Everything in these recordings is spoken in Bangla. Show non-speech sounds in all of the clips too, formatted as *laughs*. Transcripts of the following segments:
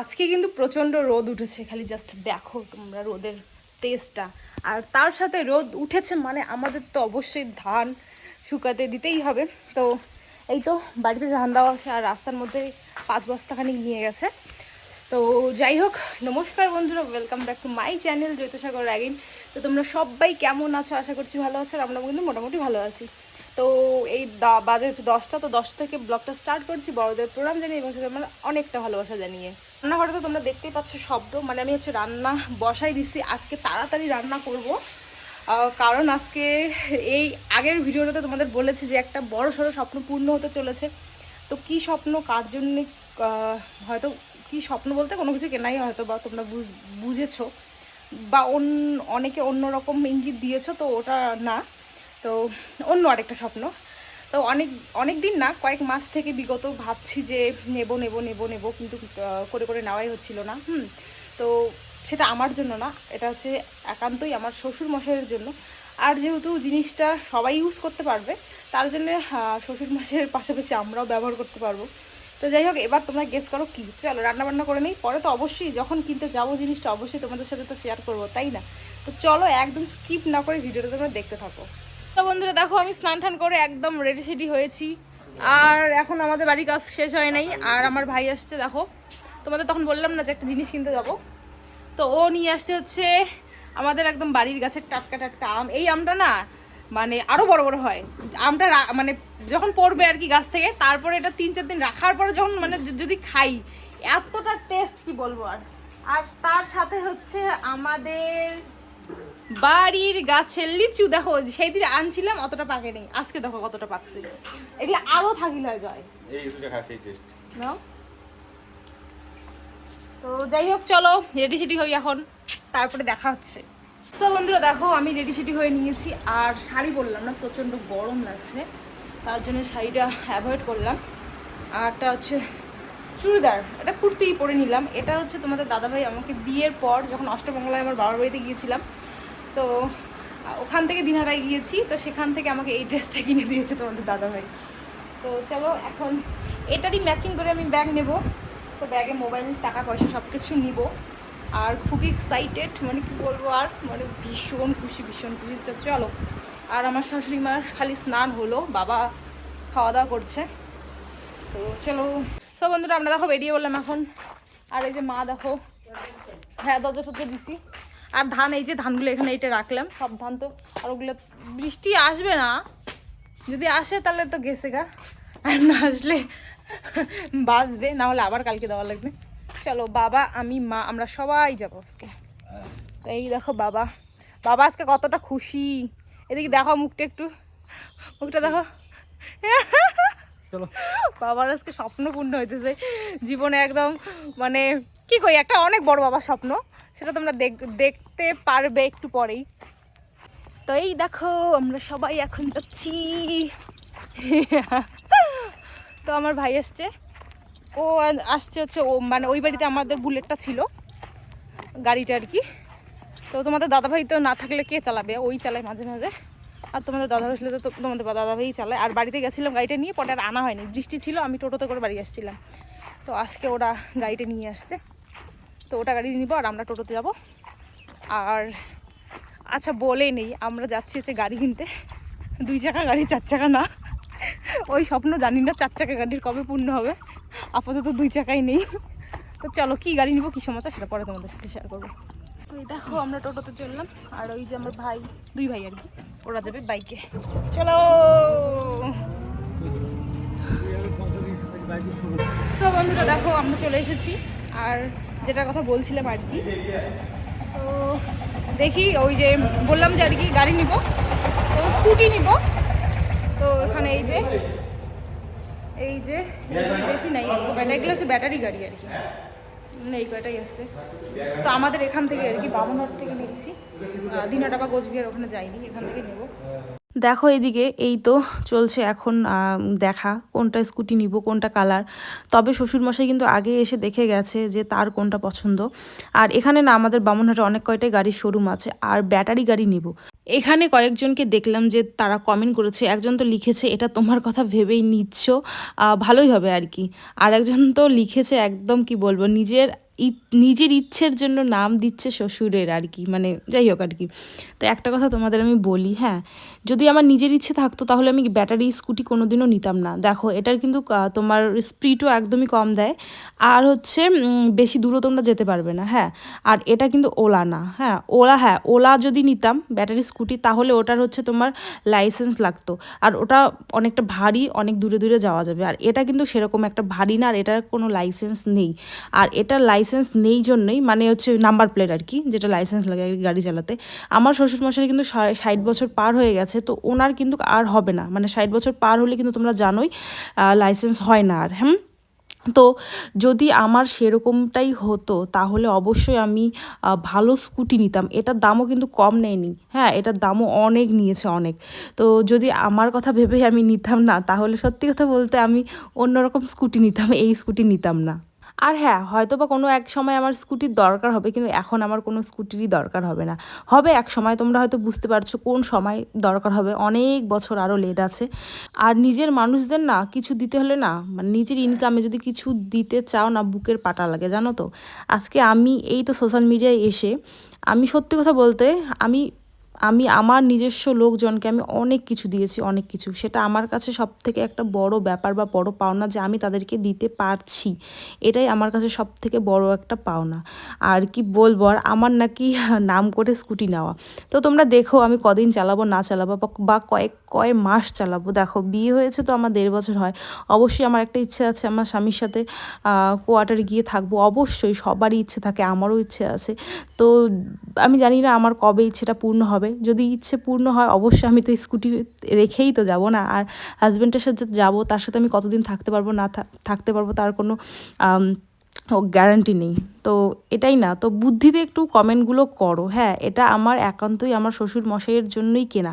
আজকে কিন্তু প্রচণ্ড রোদ উঠেছে, খালি জাস্ট দেখো তোমরা রোদের তেজটা আর তার সাথে রোদ উঠেছে মানে আমাদের তো অবশ্যই ধান শুকাতে দিতেই হবে। তো এই তো বাড়িতে ধান দেওয়া আছে আর রাস্তার মধ্যে পাঁচ বস্তাখানি নিয়ে গেছে। তো যাই হোক, নমস্কার বন্ধুরা welcome back to my channel Jyotisagar again তো তোমরা সবাই কেমন আছো? আশা করছি ভালো আছো আর আমরা কিন্তু মোটামুটি ভালো আছি। তো এই বাজে হচ্ছে দশটা, তো দশ থেকে ব্লগটা স্টার্ট করছি। বড়দের প্রোগ্রাম জানিয়ে এবং সেটা মানে অনেকটা ভালোবাসা জানিয়ে। রান্নাঘরে তো তোমরা দেখতেই পাচ্ছ শব্দ। মানে আমি হচ্ছে রান্না বসাই দিছি। আজকে তাড়াতাড়ি রান্না করব। কারণ আজকে এই আগের ভিডিওটাতে তোমাদের বলেছি যে একটা বড় সড়ো স্বপ্ন পূর্ণ হতে চলেছে। তো কি স্বপ্ন, কার জন্য হয়তো কি স্বপ্ন বলতে কোনো কিছু কেনাই হয়তো বা তোমরা বুঝ, বুঝেছ। বা অন্য অনেকে অন্য রকম ইঙ্গিত দিয়েছ, তো ওটা না। তো অন্য আরেকটা স্বপ্ন। তো অনেক অনেক দিন না, কয়েক মাস থেকে বিগত ভাবছি যে নেব নেব নেব নেব, কিন্তু করে করে নেওয়াই হচ্ছিল না, হুম। তো সেটা আমার জন্য না, এটা হচ্ছে একান্তই আমার শ্বশুর মশাইয়ের জন্য। আর যেহেতু জিনিসটা সবাই ইউজ করতে পারবে, তার জন্য শ্বশুর মশাইয়ের পাশাপাশি আমরাও ব্যবহার করতে পারব। তো যাই হোক, এবার তোমরা গেস করো কি। চলো রান্না বান্না করে নিই, পরে তো অবশ্যই যখন কিনতে যাব জিনিসটা অবশ্যই তোমাদের সাথে তো শেয়ার করব, তাই না? তো চলো, একদম স্কিপ না করে ভিডিওটা তোমরা দেখতে থাকো। তো বন্ধুরা দেখো, আমি স্নান টান করে একদম রেডি সেডি হয়েছি। আর এখন আমাদের বাড়ির কাজ শেষ হয় নাই। আর আমার ভাই আসছে, দেখো। তোমাদের তখন বললাম না যে একটা জিনিস কিনতে যাব। তো ও নিয়ে আসছে হচ্ছে আমাদের একদম বাড়ির গাছের টাটকা টাটকা আম। এই আমটা না মানে আরও বড় বড় হয়। আমটা মানে যখন পড়বে আর কি গাছ থেকে, তারপরে এটা তিন চার দিন রাখার পরে যখন মানে যদি খাই, এতটা টেস্ট কি বলব আর? আর তার সাথে হচ্ছে আমাদের বাড়ির গাছের লিচু দেখো সেই দিন আনছিলাম অতটা পাকে নেই আজকে দেখো কতটা পাকছে। এগুলো আরও থাকিল হয়ে যায় এই দুটো খা টেস্ট নাও। তো যাই হোক চলো রেডি সেডি হই এখন। তারপরে দেখা হচ্ছে। তো বন্ধুরা দেখো আমি রেডি সেডি হয়ে নিয়েছি। আর শাড়ি বললাম না প্রচণ্ড গরম লাগছে। তার জন্য শাড়িটা অ্যাভয়েড করলাম। আর একটা হচ্ছে চুড়িদার। এটা কুর্তিই পরে নিলাম। এটা হচ্ছে তোমাদের দাদাভাই আমাকে বিয়ের পর যখন অষ্টমঙ্গলায় আমার বাবার বাড়িতে গিয়েছিলাম তো ওখান থেকে দিনহাটায় গিয়েছি, তো সেখান থেকে আমাকে এই ড্রেসটা কিনে দিয়েছে তোমাদের দাদাভাই। তো চলো, এখন এটারই ম্যাচিং করে আমি ব্যাগ নেব। তো ব্যাগে মোবাইল টাকা পয়সা সব কিছু নিব। আর খুবই এক্সাইটেড মানে কি বলব আর মানে ভীষণ খুশি ভীষণ খুশি। চলো, আর আমার শাশুড়ি মার খালি স্নান হলো, বাবা খাওয়া দাওয়া করছে। তো চলো সব বন্ধুরা, আমরা দেখো বেরিয়ে বললাম এখন। আর এই যে মা দেখো হ্যাঁ দরজা টরজা দিছি। আর ধান এই যে ধানগুলো এখানে এটা রাখলাম সব ধান তো আর ওগুলো বৃষ্টি আসবে না। যদি আসে তাহলে তো গেছে গা। আর না আসলে বাঁচবে না হলে আবার কালকে দেওয়া লাগবে। চলো বাবা আমি মা আমরা সবাই যাব আজকে। তো এই দেখো বাবা বাবা আজকে কতটা খুশি। এদিকে দেখো মুখটা একটু। মুখটা দেখো। চলো। বাবার আজকে স্বপ্ন পূর্ণ হইতেছে। জীবনে একদম মানে কি কই একটা অনেক বড় বাবার স্বপ্ন। সেটা তোমরা দেখ- দেখতে পারবে একটু পরেই। তো এই দেখো, আমরা সবাই এখন যাচ্ছি। তো আমার ভাই আসছে। ও আসছে হচ্ছে ও মানে ওই বাড়িতে আমাদের বুলেটটা ছিল, গাড়িটা আর কি। তো তোমাদের দাদাভাই তো না থাকলে কে চালাবে? ওই চালায় মাঝে মাঝে। আর তোমাদের দাদা আসলে তো তো- তোমাদের দাদাভাই চালায়। আর বাড়িতে গেছিলাম গাড়িটা নিয়ে, পরে আর আনা হয়নি। বৃষ্টি ছিল, আমি টোটোতে করে বাড়ি আসছিলাম। তো আজকে ওরা গাড়িটা নিয়ে আসছে। তো ওটা গাড়ি নিব আর আমরা টোটোতে যাব। আর আচ্ছা বলে নেই আমরা যাচ্ছি হচ্ছে গাড়ি কিনতে। দুই চাকা গাড়ি চার চাকা না। ওই স্বপ্ন জানি না চার চাকা গাড়ির কবে পূর্ণ হবে। আপাতত দুই চাকাই নেই। তো চলো কি গাড়ি নিব কি সমস্যা সেটা পরে তোমাদের সাথে শেয়ার করব। তো এই দেখো আমরা টোটোতে চললাম। আর ওই যে আমার ভাই দুই ভাই আর কি ওরা যাবে বাইকে। চলো! সব বন্ধুরা দেখো আমরা চলে এসেছি। আর যেটার কথা বলছিলাম আর কি। তো দেখি ওই যে বললাম যে আর কি গাড়ি নিব। তো স্কুটি নিব। তো এখানে এই যে এই যে বেশি নাই কয়টা, এগুলো হচ্ছে ব্যাটারি গাড়ি আর কি। এই কয়টাই আসছে। তো আমাদের এখান থেকে আর কি বামনহাট থেকে নিচ্ছি। দিনাটা বা কোচবিহার, ওখানে যাইনি, এখান থেকে নেব। দেখো এদিকে এই তো চলছে এখন দেখা কোনটা স্কুটি নিব, কোনটা কালার। তবে শ্বশুরমশাই কিন্তু আগে এসে দেখে গেছে যে তার কোনটা পছন্দ। আর এখানে না আমাদের বামুনহাটে অনেক কয়টাই গাড়ির শোরুম আছে, আর ব্যাটারি গাড়ি নিব। এখানে কয়েকজনকে দেখলাম যে তারা কমেন্ট করেছে, একজন তো লিখেছে, এটা তোমার কথা ভেবেই নিচ্ছ। ভালোই হবে আর কি। আর একজন তো লিখেছে একদম কি বলব, নিজের নিজের ইচ্ছের জন্য নাম দিচ্ছে শ্বশুরের আর কি মানে যাই হোক আর কি। তো একটা কথা তোমাদের আমি বলি হ্যাঁ যদি আমার নিজের ইচ্ছে থাকতো তাহলে আমি ব্যাটারি স্কুটি কোনো দিনও নিতাম না। দেখো, এটার কিন্তু তোমার স্পিডও একদমই কম দেয়। আর হচ্ছে বেশি দূরও তোমরা যেতে পারবে না হ্যাঁ। আর এটা কিন্তু ওলা না হ্যাঁ। ওলা হ্যাঁ ওলা যদি নিতাম ব্যাটারি স্কুটি তাহলে ওটার হচ্ছে তোমার লাইসেন্স লাগতো। আর ওটা অনেকটা ভারী, অনেক দূরে দূরে যাওয়া যাবে। আর এটা কিন্তু সেরকম একটা ভারী না আর এটার কোনো লাইসেন্স নেই। আর এটার লাইসেন্স নেই জন্যই মানে হচ্ছে নাম্বার প্লেট আর কি যেটা লাইসেন্স লাগে গাড়ি চালাতে। আমার শ্বশুরমশাই কিন্তু ষাট বছর পার হয়ে গেছে, তো ওনার কিন্তু আর হবে না। মানে ষাট বছর পার হলে কিন্তু তোমরা জানোই লাইসেন্স হয় না আর হ্যাঁ? তো যদি আমার সেরকমটাই হতো, তাহলে অবশ্যই আমি ভালো স্কুটি নিতাম। এটার দামও কিন্তু কম নেয়নি হ্যাঁ? এটার দামও অনেক নিয়েছে অনেক। তো যদি আমার কথা ভেবেই আমি নিতাম না, তাহলে সত্যি কথা বলতে আমি অন্যরকম স্কুটি নিতাম, এই স্কুটি নিতাম না। আর হ্যাঁ হয়তো বা কোনো এক সময় আমার স্কুটির দরকার হবে, কিন্তু এখন আমার কোনো স্কুটিরই দরকার হবে না। হবে এক সময়, তোমরা হয়তো বুঝতে পারছ কোন সময় দরকার হবে, অনেক বছর আরও লেট আছে। আর নিজের মানুষদের না, কিছু দিতে হলে না মানে নিজের ইনকামে যদি কিছু দিতে চাও না, বুকের পাটা লাগে, জানো তো? আজকে আমি, এই তো সোশ্যাল মিডিয়ায় এসে, আমি সত্যি কথা বলতে, আমি আমি আমার নিজস্ব লোকজনকে আমি অনেক কিছু দিয়েছি, অনেক কিছু। সেটা আমার কাছে সব থেকে একটা বড় ব্যাপার বা বড় পাওনা যে আমি তাদেরকে দিতে পারছি। এটাই আমার কাছে সব থেকে বড় একটা পাওনা। আর কি বলব, আর আমার নাকি নাম করে স্কুটি নেওয়া। তো তোমরা দেখো আমি কদিন চালাবো, না চালাবো বা- কয়েক কয়েক মাস চালাবো। দেখো, বিয়ে হয়েছে তো আমার দেড় বছর হয়। অবশ্যই আমার একটা ইচ্ছে আছে, আমার স্বামীর সাথে কোয়ার্টারে গিয়ে থাকব। অবশ্যই সবারই ইচ্ছে থাকে, আমারও ইচ্ছে আছে। তো আমি জানি না আমার কবে ইচ্ছেটা পূর্ণ হবে। যদি ইচ্ছে পূর্ণ হয়, অবশ্যই আমি তো স্কুটি রেখেই তো যাব না। আর হাজব্যান্ডের সাথে যাব, তার সাথে আমি কতদিন থাকতে পারব, না থাকতে পারব, তার কোনো ও গ্যারান্টি নেই। তো এটাই না, তো বুদ্ধিতে একটু কমেন্টগুলো করো। হ্যাঁ এটা আমার একান্তই আমার শ্বশুর মশাইয়ের জন্যই কেনা।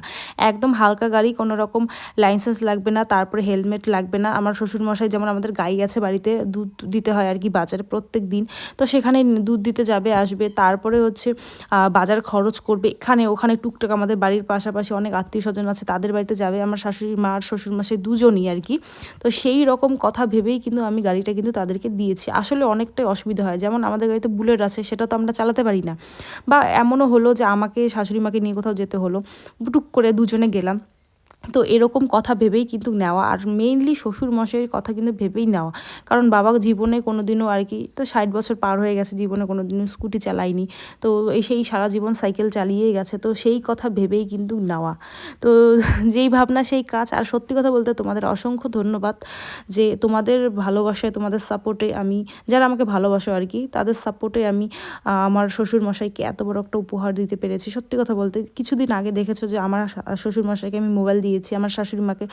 একদম হালকা গাড়ি, কোনো রকম লাইসেন্স লাগবে না, তারপরে হেলমেট লাগবে না। আমার শ্বশুর মশাই যেমন আমাদের গাই আছে বাড়িতে, দুধ দিতে হয় আর কি বাজারে প্রত্যেক দিন। তো সেখানে দুধ দিতে যাবে, আসবে। তারপরে হচ্ছে বাজার খরচ করবে। এখানে, ওখানে টুকটাক আমাদের বাড়ির পাশাপাশি অনেক আত্মীয় স্বজন আছে, তাদের বাড়িতে যাবে। আমার শাশুড়ি মা আর শ্বশুর মশাই দুজনই আর কি। তো সেই রকম কথা ভেবেই কিন্তু আমি গাড়িটা কিন্তু তাদেরকে দিয়েছি। আসলে অনেকটাই অসুবিধা হয়। যেমন আমাদের গাড়িতে বুলেট আছে, সেটা তো আমরা চালাতে পারি না। বা এমনও হলো যে আমাকে শাশুড়ি মাকে নিয়ে কোথাও যেতে হলো। টুক করে দুজনে গেলাম। তো এরকম কথা ভেবেই কিন্তু নেওয়া আর মেইনলি শ্বশুর মশাইয়ের কথা কিন্তু ভেবেই নেওয়া। কারণ বাবা জীবনে কোনো দিনও আর কি, তো ষাট বছর পার হয়ে গেছে, জীবনে কোনো দিনও স্কুটি চালায়নি। তো এই সেই সারা জীবন সাইকেল চালিয়েই গেছে, তো সেই কথা ভেবেই কিন্তু নেওয়া। তো যেই ভাবনা, সেই কাজ। আর সত্যি কথা বলতে তোমাদের অসংখ্য ধন্যবাদ যে তোমাদের ভালোবাসায়, তোমাদের সাপোর্টে আমি, যারা আমাকে ভালোবাসো আর কি, তাদের সাপোর্টে আমি আমার শ্বশুর মশাইকে এত বড় একটা উপহার দিতে পেরেছি। সত্যি কথা বলতে, কিছুদিন আগে দেখেছ যে আমার শ্বশুর মশাইকে আমি মোবাইল দিয়েছি আমার শাশুড়ি মাকে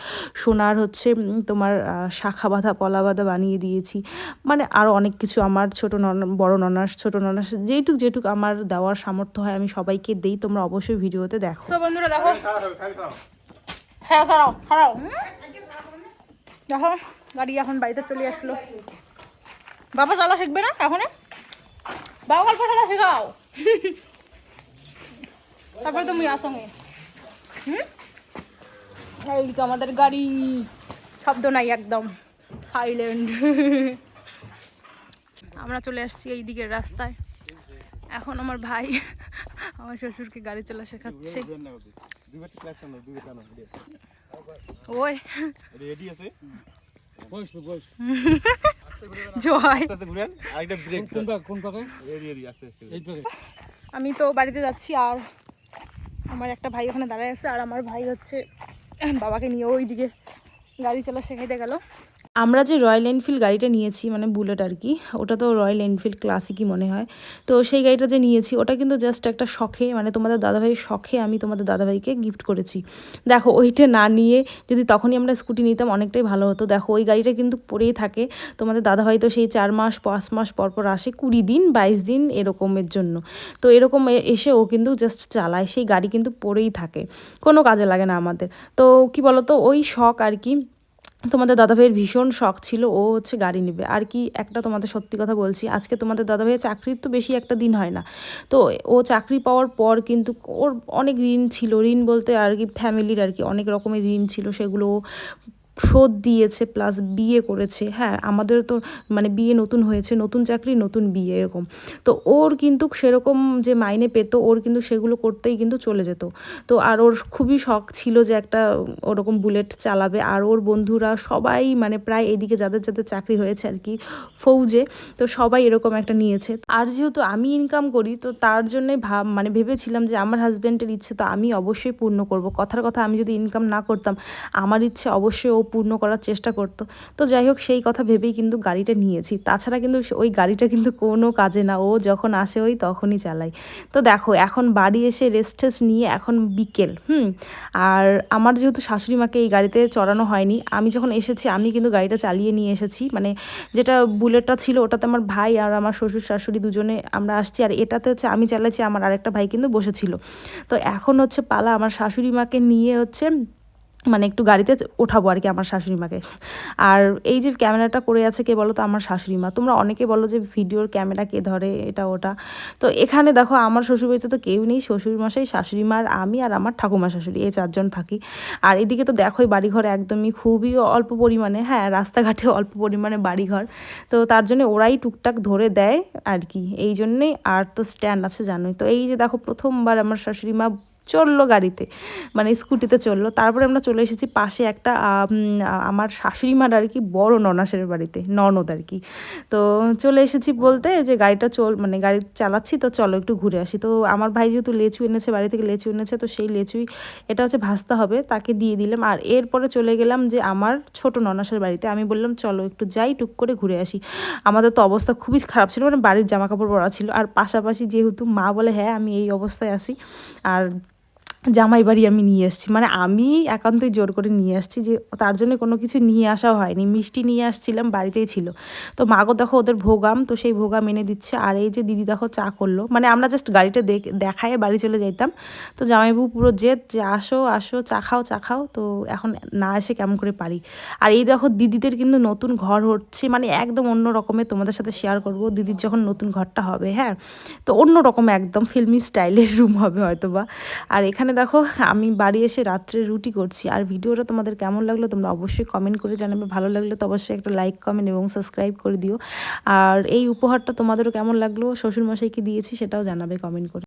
সোনার হচ্ছে তোমার শাখা বাঁধা পলা বাঁধা বানিয়ে দিয়েছি। মানে আরও অনেক কিছু আমার ছোট নন বড় ননাস ছোট ননাস যেটুক যেটুক আমার দেওয়ার সামর্থ্য হয় আমি সবাইকে দেই তোমরা অবশ্যই ভিডিওতে দেখো। বন্ধুরা দেখো। হ্যাঁ খারাও দেখো গাড়ি এখন বাড়িতে চলে আসলো। বাবা চালা শিখবে না এখন? বাবা গল্প চালা শেখাও। তারপরে তুমি আসঙ্গে হুম? এই তো আমাদের গাড়ি। শব্দ নাই একদম। সাইলেন্ট আমরা চলে আসছি এই দিকের রাস্তায়। এখন আমার ভাই আমার শ্বশুরকে গাড়ি চলা শেখাচ্ছে। আমি তো বাড়িতে যাচ্ছি আর আমার একটা ভাই ওখানে দাঁড়ায় আছে আর আমার ভাই হচ্ছে বাবাকে নিয়ে ওইদিকে গাড়ি চালা শেখাইতে গেল। আমরা যে রয়্যাল এনফিল্ড গাড়িটা নিয়েছি মানে বুলেট আর কি, ওটা তো রয়্যাল এনফিল্ড ক্লাসিকই মনে হয়। তো সেই গাড়িটা যে নিয়েছি, ওটা কিন্তু জাস্ট একটা শখে মানে তোমাদের দাদাভাইয়ের শখে আমি তোমাদের দাদাভাইকে গিফট করেছি। দেখো, ওইটা না নিয়ে যদি তখনই আমরা স্কুটি নিতাম, অনেকটাই ভালো হতো। দেখো, ওই গাড়িটা কিন্তু পড়েই থাকে। তোমাদের দাদাভাই তো সেই চার মাস, পাঁচ মাস পর পর আসে, কুড়ি দিন, বাইশ দিন এরকমের জন্য। তো এরকম এসে ও কিন্তু জাস্ট চালায়। সেই গাড়ি কিন্তু পড়েই থাকে। কোনো কাজে লাগে না আমাদের। তো কি বলতো, ওই শখ আর কি তোমাদের দাদাভাইয়ের ভীষণ শখ ছিল, ও হচ্ছে গাড়ি নেবে। আর কি একটা তোমাদের সত্যি কথা বলছি, আজকে তোমাদের দাদা ভাইয়ের চাকরির তো বেশি একটা দিন হয় না। তো ও চাকরি পাওয়ার পর কিন্তু ওর অনেক ঋণ ছিল, ঋণ বলতে আর কি ফ্যামিলির আর কি অনেক রকমের ঋণ ছিল, সেগুলো শোধ দিয়েছে প্লাস বিয়ে করেছে। হ্যাঁ আমাদের তো মানে বিয়ে নতুন হয়েছে, নতুন চাকরি, নতুন বিয়ে এরকম। তো ওর কিন্তু সেরকম যে মাইনে পেত, ওর কিন্তু সেগুলো করতেই কিন্তু চলে যেত। তো আর ওর খুবই শখ ছিল যে একটা ওরকম বুলেট চালাবে। আর ওর বন্ধুরা সবাই মানে প্রায় এদিকে যাদের যাদের চাকরি হয়েছে আর কি, ফৌজে, তো সবাই এরকম একটা নিয়েছে। আর যেহেতু আমি ইনকাম করি, তো তার জন্যই ভাব মানে ভেবেছিলাম যে আমার হাজব্যান্ডের ইচ্ছে তো আমি অবশ্যই পূর্ণ করব। কথার কথা আমি যদি ইনকাম না করতাম, আমার ইচ্ছে অবশ্যই ও পূর্ণ করার চেষ্টা করতো। তো যাই হোক সেই কথা ভেবেই কিন্তু গাড়িটা নিয়েছি। তাছাড়া কিন্তু ওই গাড়িটা কিন্তু কোনো কাজে না। ও যখন আসে, ওই তখনই চালাই। তো দেখো, এখন বাড়ি এসে রেস্ট নিয়ে এখন বিকেল, হুম? আর আমার যেহেতু শাশুড়ি মাকে এই গাড়িতে চড়ানো হয়নি, আমি যখন এসেছি, আমি কিন্তু গাড়িটা চালিয়ে নিয়ে এসেছি। মানে যেটা বুলেটটা ছিল, ওটাতে আমার ভাই আর আমার শ্বশুর শাশুড়ি দুজনে আমরা আসছি। আর এটাতে হচ্ছে, আমি চালাচ্ছি, আমার আরেকটা ভাই কিন্তু বসেছিল। তো এখন হচ্ছে পালা, আমার শাশুড়ি মাকে নিয়ে হচ্ছে মানে একটু গাড়িতে ওঠাবো আর কি আমার শাশুড়ি মাকে আর এই যে ক্যামেরাটা করে আছে কে বলো তো আমার শাশুড়ি মা তোমরা অনেকে বলো যে ভিডিওর ক্যামেরা কে ধরে, এটা ওটা। তো এখানে দেখো, আমার শ্বশুরবাড়িতে তো কেউ নেই শ্বশুর মশাই শাশুড়ি মার আমি আর আমার ঠাকুমা শাশুড়ি, এই চারজন থাকি। আর এদিকে তো দেখোই বাড়িঘর একদমই খুবই অল্প পরিমাণে হ্যাঁ রাস্তাঘাটে *laughs* অল্প পরিমাণে বাড়িঘর। তো তার জন্য ওরাই টুকটাক ধরে দেয় আর কি, এই জন্যেই আর তো স্ট্যান্ড আছে জানোই। তো এই যে দেখো, প্রথমবার আমার শাশুড়ি মা চলল গাড়িতে মানে স্কুটিতে চলল। তারপরে আমরা চলে এসেছি পাশে একটা আমার শাশুড়ি মার আর কি বড় ননাসের বাড়িতে, ননদ আর কি। তো চলে এসেছি বলতে যে গাড়িটা চল মানে গাড়ি চালাচ্ছি তো চলো একটু ঘুরে আসি। তো আমার ভাই যেহেতু লেচু এনেছে, বাড়ি থেকে লেচু এনেছে, তো সেই লেচুই, এটা হচ্ছে ভাজতে হবে, তাকে দিয়ে দিলাম। আর এরপরে চলে গেলাম যে আমার ছোট ননাসের বাড়িতে। আমি বললাম, চলো একটু যাই, টুক করে ঘুরে আসি। আমাদের তো অবস্থা খুবই খারাপ ছিল মানে বাড়ির জামা কাপড় পরা ছিল। আর পাশাপাশি যেহেতু মা বলে হ্যাঁ আমি এই অবস্থায় আসি। আর জামাই বাড়ি আমি নিয়ে এসেছি। মানে আমি একান্তই জোর করে নিয়ে আসছি যে, তার জন্য কোনো কিছু নিয়ে আসাও হয়নি। মিষ্টি নিয়ে আসছিলাম, বাড়িতেই ছিল। তো মাগো দেখো, ওদের ভোগাম, তো সেই ভোগাম এনে দিচ্ছে। আর এই যে দিদি দেখো, চা করল। মানে আমরা জাস্ট গাড়িটা দেখ, দেখায় বাড়ি চলে যাইতাম। তো জামাইবাবু পুরো জেদ যে, আসো আসো, চা খাও চা খাও। তো এখন না এসে কেমন করে পারি? আর এই দেখো, দিদিদের কিন্তু নতুন ঘর হচ্ছে। মানে একদম অন্য রকমের তোমাদের সাথে শেয়ার করব। দিদির যখন নতুন ঘরটা হবে হ্যাঁ? তো অন্য রকম একদম ফিল্মি স্টাইলের রুম হবে হয়তো বা আর এখানে দেখো, আমি বাড়ি এসে রাত্রে রুটি করছি। আর ভিডিওটা তোমাদের কেমন লাগল তোমরা অবশ্যই কমেন্ট করে জানাবে। ভালো লাগলে তো অবশ্যই একটা লাইক কমেন্ট এবং সাবস্ক্রাইব করে দিও। আর এই উপহারটা তোমাদেরও কেমন লাগল? শ্বশুরমশাইকে দিয়েছি, সেটাও জানাবে কমেন্ট করে।